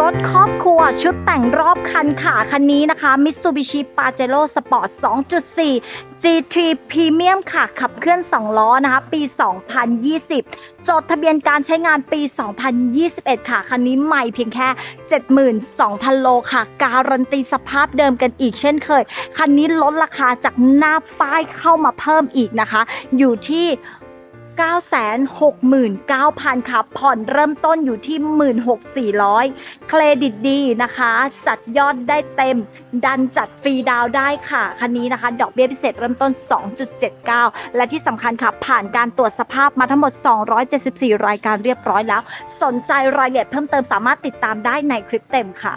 รถครอบครัวชุดแต่งรอบคันค่ะคันนี้นะคะ Mitsubishi Pajero Sport 2.4 GT Premium ค่ะ ขับเคลื่อน 2 ล้อนะคะ ปี 2020 จดทะเบียนการใช้งานปี 2021 ค่ะ คันนี้ใหม่เพียงแค่ 72,000 โลค่ะ การันตีสภาพเดิมกันอีกเช่นเคย คันนี้ลดราคาจากหน้าป้ายเข้ามาเพิ่มอีกนะคะ อยู่ที่ 969,000ค่ะผ่อนเริ่มต้นอยู่ที่ 16,400 เครดิตดีนะคะ จัดยอดได้เต็ม ดันจัดฟรีดาวได้ค่ะ คันนี้นะคะ ดอกเบี้ยพิเศษเริ่มต้น 2.79 และที่สำคัญค่ะ ผ่านการตรวจสภาพมาทั้งหมด 274 รายการเรียบร้อยแล้ว สนใจรายละเอียดเพิ่มเติมสามารถติดตามได้ในคลิปเต็มค่ะ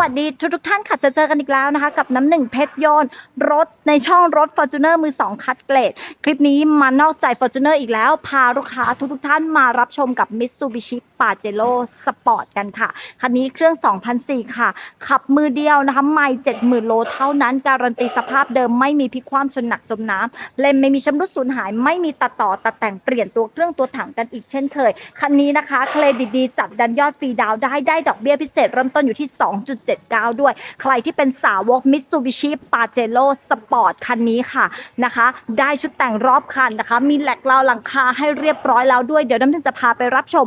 วัสดีทุกทุกท่านค่ะจะเจอกันอีกแล้วนะคะ กับน้ำหนึ่งเพชรยนต์รถในช่องรถ Fortuner มือ2คัดเกรด คลิปนี้มานอกใจ Fortuner อีกแล้ว พาลูกค้าทุกทุกท่านมารับชมกับ Mitsubishi Pajero Sport กันค่ะ คันนี้เครื่อง 2004 ค่ะ ขับมือเดียวนะคะไม่70,000 โลเท่านั้น การันตีสภาพเดิมไม่มีพลิกคว่ำชนหนักจมน้ำเลนไม่มีชำรุดสูญหาย ไม่มีตัดต่อตัดแต่งเปลี่ยนตัวเครื่องตัวถังกันอีกเช่นเคย คันนี้นะคะเครดิตดีจัดดันยอดฟรีดาวได้ได้ดอกเบี้ยพิเศษเริ่มต้นอยู่ที่79 ด้วย ใครที่เป็นสาวก Mitsubishi Pajero Sport คันนี้ค่ะนะคะ ได้ชุดแต่งรอบคันนะคะ มีแหลกราวหลังคาให้เรียบร้อยแล้วด้วย เดี๋ยวน้ำหนึ่งจะพาไปรับชม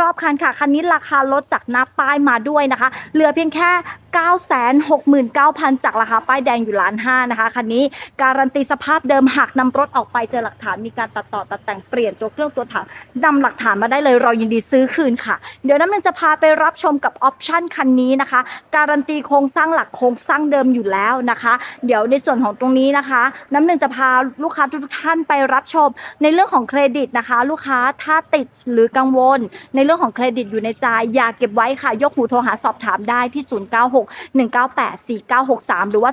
รอบๆคันค่ะ คันนี้ราคาลดจากหน้าป้ายมาด้วยนะคะ เหลือเพียงแค่ 969,000 จากราคาป้ายแดงอยู่ล้านห้านะคะ คันนี้การันตีสภาพเดิมหากนำรถออกไปเจอหลักฐานมีการตัดต่อตัดแต่งเปลี่ยนตัวเครื่องตัวถังนำหลักฐานมาได้เลยเรายินดีซื้อคืนค่ะ เดี๋ยวน้ำหนึ่งจะพาไปรับชมกับออปชั่นคันนี้นะคะการันตีโครงสร้างหลักโครงสร้างเดิมอยู่แล้วนะคะ เดี๋ยวในส่วนของตรงนี้นะคะ น้ำหนึ่งจะพาลูกค้าทุกท่านไปรับชม ในเรื่องของเครดิตนะคะ ลูกค้าถ้าติดหรือกังวล ในเรื่องของเครดิตอยู่ในใจอย่าเก็บไว้ค่ะ ยกหูโทรหาสอบถามได้ที่ 0961984963 หรือว่า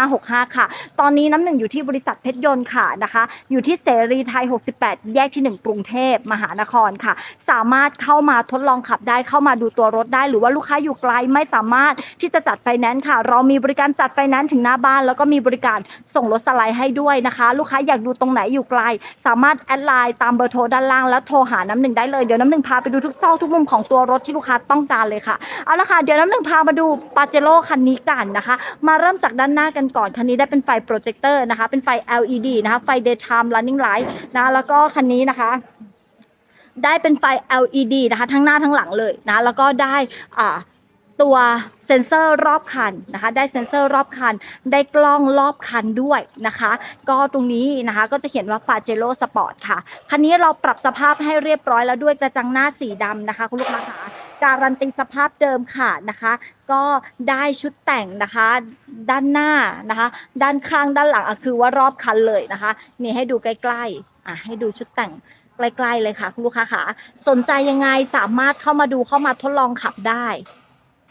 0954864565 ค่ะ ตอนนี้น้ำหนึ่งอยู่ที่บริษัทเพชรยนต์ค่ะนะคะ อยู่ที่เสรีไทย 68 แยกที่ 1 กรุงเทพมหานครค่ะ สามารถเข้ามาทดลองขับได้เข้ามาดูตัวรถได้หรือว่าลูกค้าอยู่ไกลไม่สามารถที่จะจัดไฟแนนซ์ค่ะ เรามีบริการจัดไฟแนนซ์ถึงหน้าบ้าน แล้วก็มีบริการส่งรถสไลด์ให้ด้วยนะคะ ลูกค้าอยากดูตรงไหนอยู่ไกล สามารถแอดไลน์ตามเบอร์โทรด้านล่างแล้วโทรหาน้ำหนึ่งได้เลยเดี๋ยวน้ำหนึ่งพาไปดูทุกซอกทุกมุมของตัวรถที่ลูกค้าต้องการเลยค่ะเอาละค่ะเดี๋ยวน้ำหนึ่งพามาดูปาเจโร่คันนี้กันนะคะ มาเริ่มจากด้านหน้ากันก่อนคันนี้ได้เป็นไฟโปรเจคเตอร์นะคะ เป็นไฟ LED นะคะไฟ daytime running light นะแล้วก็คันนี้นะคะได้เป็นไฟ LED นะคะ ทั้งหน้าทั้งหลังเลยนะ แล้วก็ได้อ่า ตัวเซ็นเซอร์รอบคันนะคะ ได้เซ็นเซอร์รอบคัน ได้กล้องรอบคันด้วยนะคะ ก็ตรงนี้นะคะก็จะเขียนว่า Pajero Sport ค่ะ คันนี้เราปรับสภาพให้เรียบร้อยแล้วด้วยกระจังหน้าสีดำนะคะคุณลูกค้าคะการันตีสภาพเดิมค่ะนะคะ ก็ได้ชุดแต่งนะคะ ด้านหน้านะคะ ด้านข้างด้านหลังอะคือว่ารอบคันเลยนะคะ นี่ให้ดูใกล้ๆอะให้ดูชุดแต่งใกล้ๆเลยค่ะ คุณลูกค้าค่ะสนใจยังไงสามารถเข้ามาดูเข้ามาทดลองขับได้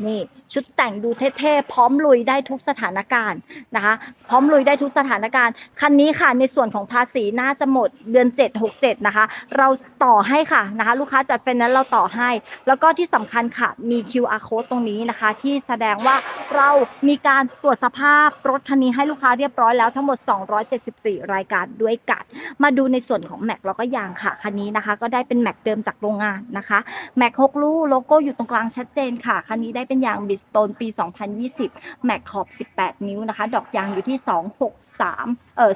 นี่ ชุดแต่งดูเท่ๆพร้อมลุยได้ทุกสถานการณ์นะคะ พร้อมลุยได้ทุกสถานการณ์ คันนี้ค่ะในส่วนของภาษีน่าจะหมดเดือน 7 67 นะคะ เราต่อให้ค่ะนะคะ ลูกค้าจัดเป็นนั้นเราต่อให้ แล้วก็ที่สำคัญค่ะมี QR code ตรงนี้นะคะ ที่แสดงว่าเรามีการตรวจสภาพรถคันนี้ให้ลูกค้าเรียบร้อยแล้วทั้งหมด 274 รายการด้วยกันมาดูในส่วนของแม็กแล้วก็ยางค่ะคันนี้นะคะ ก็ได้เป็นแม็กเดิมจากโรงงานนะคะแม็กหกลูกโลโก้อยู่ตรงกลางชัดเจนค่ะคันนี้ได้เป็นยางบิสโตนปี 2020 แม็กขอบ 18 นิ้วนะคะ ดอกยางอยู่ที่ 263 เอ่อ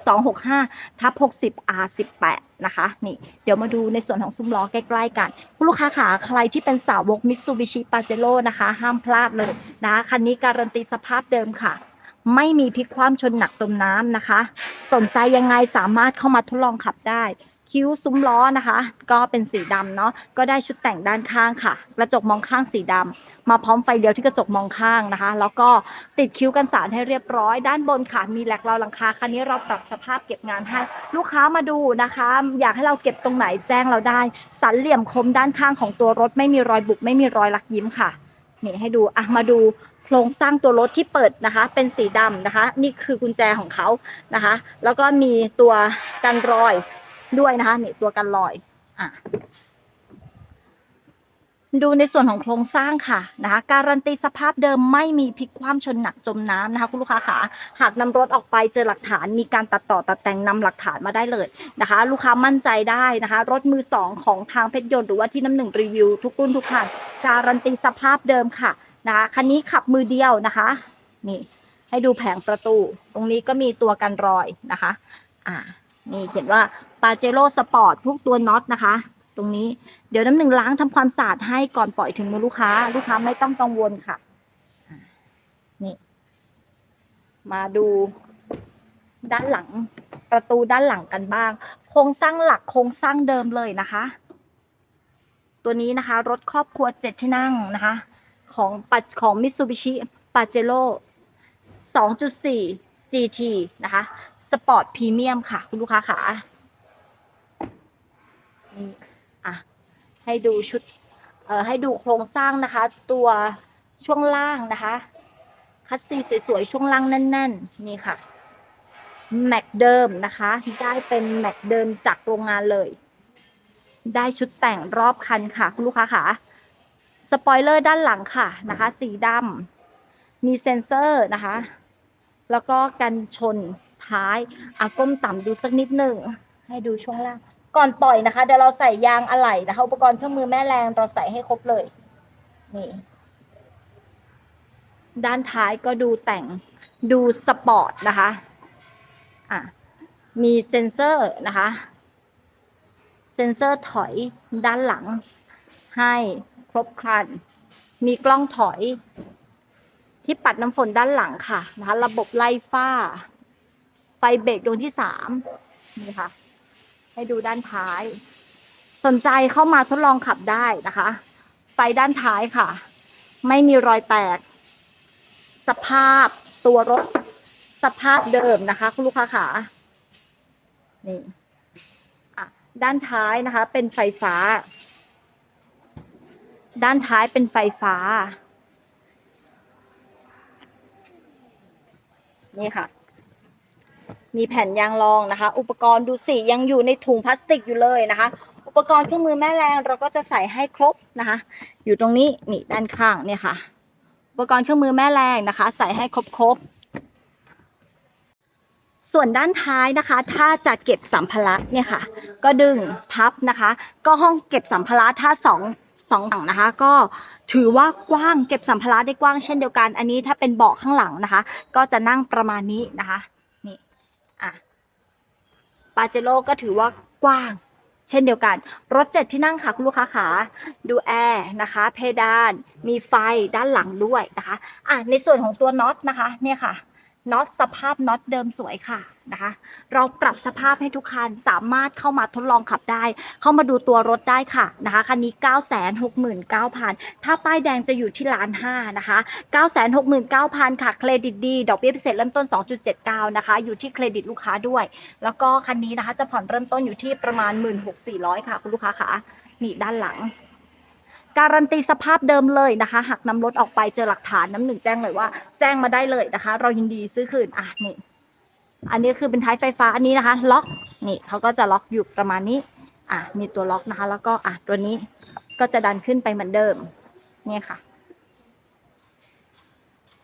265 ทับ 60 R18 นะคะ นี่ เดี๋ยวมาดูในส่วนของซุ้มล้อใกล้ๆกัน คุณลูกค้าขาใครที่เป็นสาวก Mitsubishi Pajero นะคะ ห้ามพลาดเลยนะคะคันนี้การันตีสภาพเดิมค่ะไม่มีพลิกคว่ำชนหนักจมน้ำนะคะ สนใจยังไงสามารถเข้ามาทดลองขับได้ คิ้วซุ้มล้อนะคะ ก็เป็นสีดำเนาะก็ได้ชุดแต่งด้านข้างค่ะ กระจกมองข้างสีดำมาพร้อมไฟเดียวที่กระจกมองข้างนะคะ แล้วก็ติดคิ้วกันสารให้เรียบร้อย ด้านบนค่ะ มีแหลกราวหลังคาคันนี้เราปรับสภาพเก็บงานให้ลูกค้ามาดูนะคะ อยากให้เราเก็บตรงไหนแจ้งเราได้ สันเหลี่ยมคมด้านข้างของตัวรถ ไม่มีรอยบุบไม่มีรอยลักยิ้มค่ะนี่ให้ดูอะมาดูโครงสร้างตัวรถที่เปิดนะคะ เป็นสีดำนะคะ นี่คือกุญแจของเขานะคะ แล้วก็มีตัวกันรอย ด้วยนะคะนี่ตัวกันรอยอะดูในส่วนของโครงสร้างค่ะนะคะการันตีสภาพเดิมไม่มีพลิกคว่ำชนหนักจมน้ำนะคะคุณลูกค้าขาหากนำรถออกไปเจอหลักฐานมีการตัดต่อตัดแต่งนำหลักฐานมาได้เลยนะคะ ลูกค้ามั่นใจได้นะคะ รถมือสองของทางเพชรยนต์หรือว่าที่น้ำหนึ่งรีวิวทุกรุ่นทุกคันการันตีสภาพเดิมค่ะนะคะคันนี้ขับมือเดียวนะคะนี่ให้ดูแผงประตู ตรงนี้ก็มีตัวกันรอยนะคะ อ่า นี่เขียนว่าปาเจโร่สปอร์ตพวกตัวน็อตนะคะ ตรงนี้เดี๋ยวน้ำหนึ่งล้างทำความสะอาดให้ก่อนปล่อยถึงมือลูกค้า ลูกค้าไม่ต้องกังวลค่ะนี่มาดูด้านหลังประตูด้านหลังกันบ้าง โครงสร้างหลักโครงสร้างเดิมเลยนะคะ ตัวนี้นะคะ รถครอบครัวเจ็ดที่นั่งนะคะ ของปัจของมิ t ซูบิชิปาเจโร่2.4 GT นะคะ สปอร์ตพรีเมียมค่ะ คุณลูกค้าขานี่อะให้ดูชุดเอ่อให้ดูโครงสร้างนะคะ ตัวช่วงล่างนะคะ คัสซีสวยๆ ช่วงล่างแน่น ๆ นี่ค่ะแม็กเดิมนะคะ ได้เป็นแม็กเดิมจากโรงงานเลย ได้ชุดแต่งรอบคันค่ะ คุณลูกค้าค่ะสปอยเลอร์ด้านหลังค่ะนะคะ สีดำมีเซ็นเซอร์นะคะ แล้วก็กันชน ท้ายอาก้มต่ำดูสักนิดหนึ่งให้ดูช่วงล่าง ก่อนปล่อยนะคะเดี๋ยวเราใส่ยางอะไหล่นะคะอุปกรณ์เครื่องมือแม่แรงเราใส่ให้ครบเลยนี่ด้านท้ายก็ดูแต่งดูสปอร์ตนะคะอะมีเซ็นเซอร์นะคะ เซ็นเซอร์ถอยด้านหลัง ให้ครบครัน มีกล้องถอยที่ปัดน้ำฝนด้านหลังค่ะนะคะ ระบบไล่ฝ้า เบรกดวงที่สามนี่ค่ะ ให้ดูด้านท้าย สนใจเข้ามาทดลองขับได้นะคะ ไฟด้านท้ายค่ะ ไม่มีรอยแตก สภาพตัวรถ สภาพเดิมนะคะ คุณลูกค้าขานี่ด้านท้ายนะคะ เป็นไฟฟ้า ด้านท้ายเป็นไฟฟ้า นี่ค่ะ มีแผ่นยางรองนะคะ อุปกรณ์ดูสิยังอยู่ในถุงพลาสติกอยู่เลยนะคะ อุปกรณ์เครื่องมือแม่แรงเราก็จะใส่ให้ครบนะคะ อยู่ตรงนี้นี่ด้านข้างเนี่ยค่ะ อุปกรณ์เครื่องมือแม่แรงนะคะ ใส่ให้ครบครบๆส่วนด้านท้ายนะคะ ถ้าจะเก็บสัมภาระเนี่ยค่ะ ก็ดึงพับนะคะ ก็ห้องเก็บสัมภาระถ้าสองสองฝั่งนะคะ ก็ถือว่ากว้างเก็บสัมภาระได้กว้างเช่นเดียวกัน อันนี้ถ้าเป็นเบาะข้างหลังนะคะ ก็จะนั่งประมาณนี้นะคะ ปาเจโร่ก็ถือว่ากว้าง เช่นเดียวกัน รถเจ็ดที่นั่งค่ะ คุณลูกค้าขาดูแอร์นะคะ เพดาน มีไฟด้านหลังด้วยนะคะ อะในส่วนของตัวน็อตนะคะ เนี่ยค่ะ น็อตสภาพน็อตเดิมสวยค่ะนะคะ เราปรับสภาพให้ทุกคันสามารถเข้ามาทดลองขับได้ เข้ามาดูตัวรถได้ค่ะนะคะคันนี้ 9 6 9 0 0 0 ถ้าป้ายแดงจะอยู่ที่ล้านห้านะคะ 9 6 9 0 0 0 ค่ะ เครดิตดี ดอกเบี้ยพิเศษเริ่มต้น 2.79 นะคะ อยู่ที่เครดิตลูกค้าด้วย แล้วก็คันนี้นะคะจะผ่อนเริ่มต้นอยู่ที่ประมาณ 16,400 ค่ะ คุณลูกค้าค่ะนี่ด้านหลัง การันตีสภาพเดิมเลยนะคะ หากนำรถออกไปเจอหลักฐานน้ำหนึ่งแจ้งเลยว่า แจ้งมาได้เลยนะคะ เรายินดีซื้อคืนอะนี่อันนี้คือเป็นท้ายไฟฟ้าอันนี้นะคะ ล็อกนี่เขาก็จะล็อกอยู่ประมาณนี้ อะมีตัวล็อกนะคะ แล้วก็อะตัวนี้ก็จะดันขึ้นไปเหมือนเดิมเนี่ยค่ะ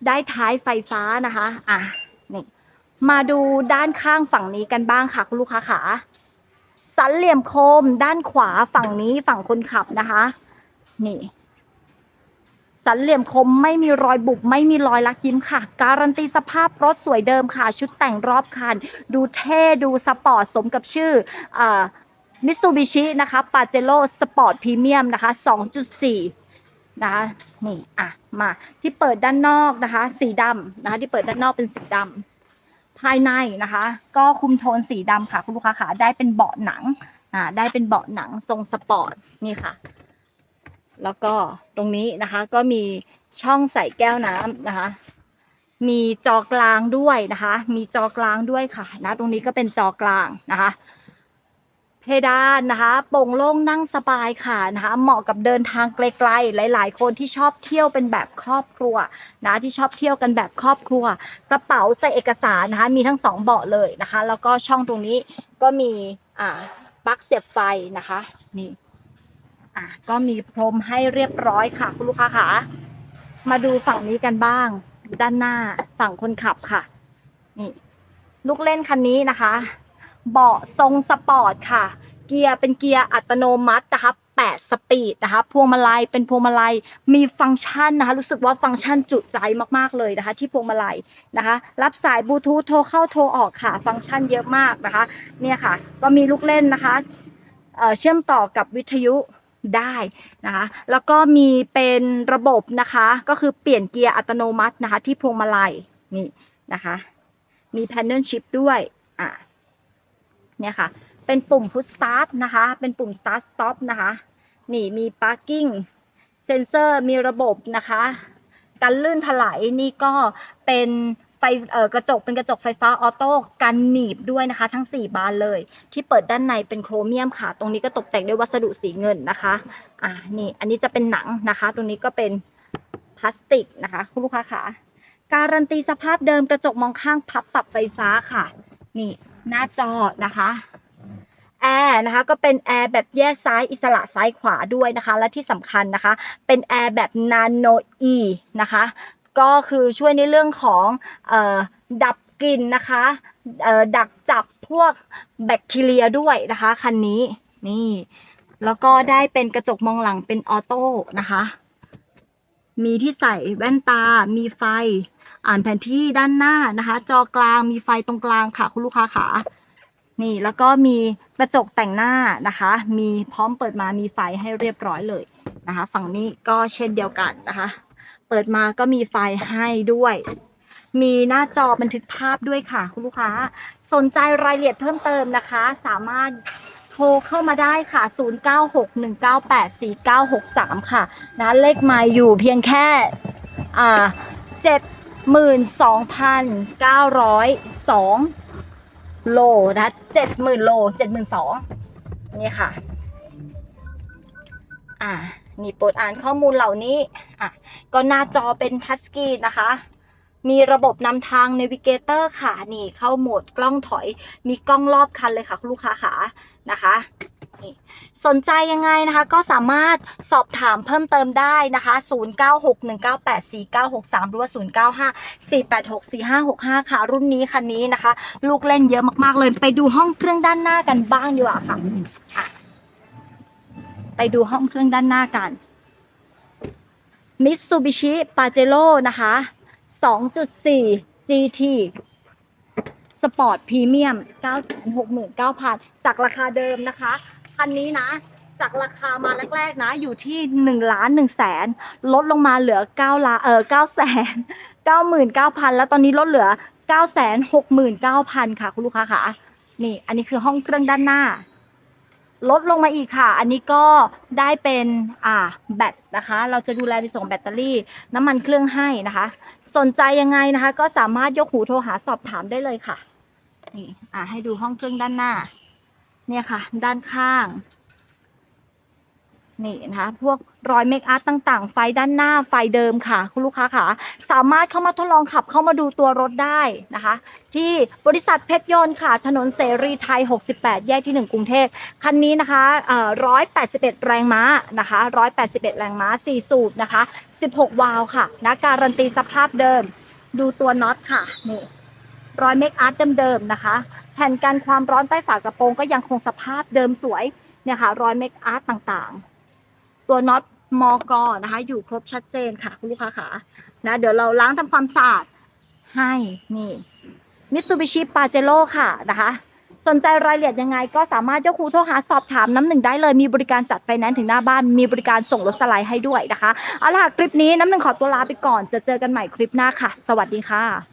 ได้ท้ายไฟฟ้านะคะอะนี่มาดูด้านข้างฝั่งนี้กันบ้างค่ะคุณลูกค้าขาสันเหลี่ยมโคมด้านขวาฝั่งนี้ฝั่งคนขับนะคะ นี่ สันเหลี่ยมคมไม่มีรอยบุบไม่มีรอยลักยิ้มค่ะ การันตีสภาพรถสวยเดิมค่ะ ชุดแต่งรอบคัน ดูเท่ดูสปอร์ตสมกับชื่อมิตซูบิชินะคะปาเจโร่สปอร์ตพรีเมียมนะคะ 2.4 นะคะนี่อะมาที่เปิดด้านนอกนะคะ สีดำนะคะ ที่เปิดด้านนอกเป็นสีดำภายในนะคะ ก็คุมโทนสีดำค่ะ คุณลูกค้าขาได้เป็นเบาะหนังอ่าได้เป็นเบาะหนังทรงสปอร์ตนี่ค่ะ แล้วก็ตรงนี้นะคะก็มีช่องใส่แก้วน้ำนะคะ มีจอกลางด้วยนะคะ มีจอกลางด้วยค่ะนะตรงนี้ก็เป็นจอกลางนะคะ เพดานนะคะโปร่งโล่งนั่งสบายค่ะนะคะ เหมาะกับเดินทางไกลๆหลาย ๆ คนที่ชอบเที่ยวเป็นแบบครอบครัวนะที่ชอบเที่ยวกันแบบครอบครัว กระเป๋าใส่เอกสารนะคะ มีทั้งสองเบาะเลยนะคะ แล้วก็ช่องตรงนี้ก็มีอ่าปลั๊กเสียบไฟนะคะนี่ อะก็มีพรมให้เรียบร้อยค่ะ คุณลูกค้าค่ะ มาดูฝั่งนี้กันบ้าง ด้านหน้าฝั่งคนขับค่ะ นี่ลูกเล่นคันนี้นะคะ เบาะทรงสปอร์ตค่ะ เกียร์เป็นเกียร์อัตโนมัตินะคะ8สปีดนะคะ พวงมาลัยเป็นพวงมาลัย มีฟังก์ชันนะคะ รู้สึกว่าฟังก์ชันจุใจมากๆเลยนะคะ ที่พวงมาลัยนะคะ รับสายบลูทูธโทรเข้าโทรออกค่ะ ฟังก์ชันเยอะมากนะคะ เนี่ยค่ะ ก็มีลูกเล่นนะคะเเชื่อมต่อกับวิทยุ ได้นะคะแล้วก็มีเป็นระบบนะคะ ก็คือเปลี่ยนเกียร์อัตโนมัตินะคะ ที่พวงมาลัยนี่นะคะ มีแพนเดิลชิพด้วยอะเนี่ยค่ะ เป็นปุ่ม push start นะคะ เป็นปุ่ม start stop นะคะ นี่มี parking sensor มีระบบนะคะกันลื่นถลายนี่ก็เป็น ไฟเอ่อกระจกเป็นกระจกไฟฟ้าออโต้กันหนีบด้วยนะคะ ทั้ง 4 บานเลย ที่เปิดด้านในเป็นโครเมียมค่ะ ตรงนี้ก็ตกแต่งด้วยวัสดุสีเงินนะคะอ่านี่อันนี้จะเป็นหนังนะคะ ตรงนี้ก็เป็นพลาสติกนะคะคุณลูกค้าค่ะการันตีสภาพเดิมกระจกมองข้างพับปรับไฟฟ้าค่ะ นี่หน้าจอนะคะแอร์นะคะก็เป็นแอร์แบบแยกซ้ายอิสระซ้ายขวาด้วยนะคะ และที่สำคัญนะคะ เป็นแอร์แบบนาโนอีนะคะ ก็คือช่วยในเรื่องของออดับกลิ่นนะคะดักจับพวกแบคทีเรียด้วยนะคะคันนี้นี่ แล้วก็ได้เป็นกระจกมองหลังเป็นออโต้นะคะ มีที่ใส่แว่นตา มีไฟ อ่านแผนที่ด้านหน้านะคะ จอกลางมีไฟตรงกลางค่ะ คุณลูกค้าขานี่แล้วก็มีกระจกแต่งหน้านะคะ มีพร้อมเปิดมามีไฟให้เรียบร้อยเลยนะคะ ฝั่งนี้ก็เช่นเดียวกันนะคะ เปิดมาก็มีไฟให้ด้วย มีหน้าจอบันทึกภาพด้วยค่ะคุณลูกค้า สนใจรายละเอียดเพิ่มเติมนะคะ สามารถโทรเข้ามาได้ค่ะ 0961984963 ค่ะนะเลขไมล์อยู่เพียงแค่อ่า72,902 โลนะ70,000 โล 72,000 นี่ค่ะ อ่า นี่โปรดอ่านข้อมูลเหล่านี้อะก็หน้าจอเป็นทัชสกรีนนะคะ มีระบบนำทาง Navigator ค่ะ นี่เข้าโหมดกล้องถอย มีกล้องรอบคันเลยค่ะคุณลูกค้าขานะคะนี่สนใจยังไงนะคะก็สามารถสอบถามเพิ่มเติมได้นะคะ 0961984963 หรือว่า 0954864565 ค่ะ รุ่นนี้คันนี้นะคะ ลูกเล่นเยอะมากๆเลย ไปดูห้องเครื่องด้านหน้ากันบ้างดีกว่าค่ะอะ ไปดูห้องเครื่องด้านหน้ากัน Mitsubishi Pajero นะคะ 2.4 GT Sport Premium 969,000 จากราคาเดิมนะคะ คันนี้นะ จากราคามาแรกๆนะ อยู่ที่ 1 ล้าน1แสน ลดลงมาเหลือ 9 ล้าน เออ9แสน99,000 แล้วตอนนี้ลดเหลือ9แสน69,000 ค่ะ คุณลูกค้าค่ะ นี่ อันนี้คือห้องเครื่องด้านหน้า ลดลงมาอีกค่ะ อันนี้ก็ได้เป็นอ่าแบตนะคะ เราจะดูแลในส่วนของแบตเตอรี่ น้ำมันเครื่องให้นะคะ สนใจยังไงนะคะ ก็สามารถยกหูโทรหาสอบถามได้เลยค่ะ นี่อ่าให้ดูห้องเครื่องด้านหน้า เนี่ยค่ะ ด้านข้าง นี่นะคะพวกรอยเมคอัพต่างๆ ไฟด้านหน้าไฟเดิมค่ะ คุณลูกค้าค่ะ สามารถเข้ามาทดลองขับเข้ามาดูตัวรถได้นะคะ ที่บริษัทเพชรยนต์ค่ะ ถนนเสรีไทย 68 แยกที่ 1 กรุงเทพคันนี้นะคะเอ่อ181 แรงม้านะคะ 181 แรงม้า 4 สูบนะคะ 16 วาล์วค่ะนะการันตีสภาพเดิม ดูตัวน็อตค่ะนี่รอยเมคอาร์ตเดิมๆนะคะ แผ่นกันความร้อนใต้ฝากระโปรงก็ยังคงสภาพเดิมสวยเนี่ยค่ะรอยเมคอาร์ตต่างๆ ตัวน็อตมอกอนะคะ อยู่ครบชัดเจนค่ะ คุณลูกค้าค่ะนะเดี๋ยวเราล้างทำความสะอาดให้นี่มิตซูบิชิปาเจโร่ค่ะนะคะ สนใจรายละเอียดยังไงก็สามารถยกคูโทรหาสอบถามน้ำหนึ่งได้เลย มีบริการจัดไฟแนนซ์ถึงหน้าบ้าน มีบริการส่งรถสไลด์ให้ด้วยนะคะ เอาล่ะคลิปนี้น้ำหนึ่งขอตัวลาไปก่อน จะเจอกันใหม่คลิปหน้าค่ะ สวัสดีค่ะ